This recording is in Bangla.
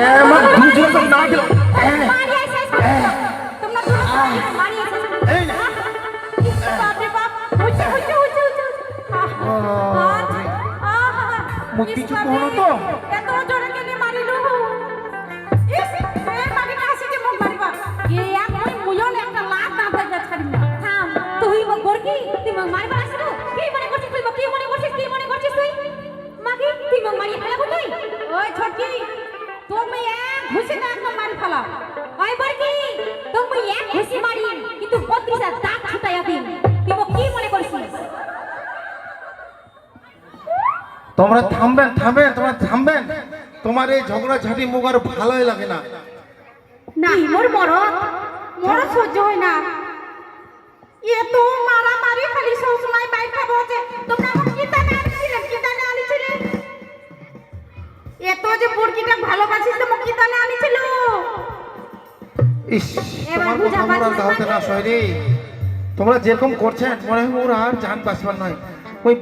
এ আমার দুজন তো না দিল মারিয়ে শেষ করে দিল। তোমরা দুজন মিলে মারিয়ে শেষ করে দিল। এই না। ইস, বাপরে বাপ। হচ্ছে, হচ্ছে, হচ্ছে, হচ্ছে, হচ্ছে। আহ, আহ, আহ, মুখ ইস, কিছু বাপরে, কহো তো। এত জোরে কেনে মারিলু? ইস, এ মাগিটা আসিছে মোক মারিবা। এ এক মুয়ন একটা লাত না ধরে ছাড়িম থাম, তুই মারিবা আসিলু? একদম মারি ফেলাম। ওই বরকি, তোর মই এক ঘুষি মারি, কিন্তু বত্রিশটা দাঁত ছুটাইয়া দিম। তুই কি মনে করছিস? তোমরা থামবেন থামবেন তোমরা থামবেন তোমার এই ঝগড়া ঝাঁটি মুখ আর ভালোই লাগে না না মোর মরদ মরদ সহ্য হয় না যে বুড়কিটা ভালোবাসিস তো আনিছিল। ইস তোমার কথা মোর আর গাওতে না তোমরা যেরকম করছেন মনে হয় ওর আর জান বাঁচবার নয়। ওই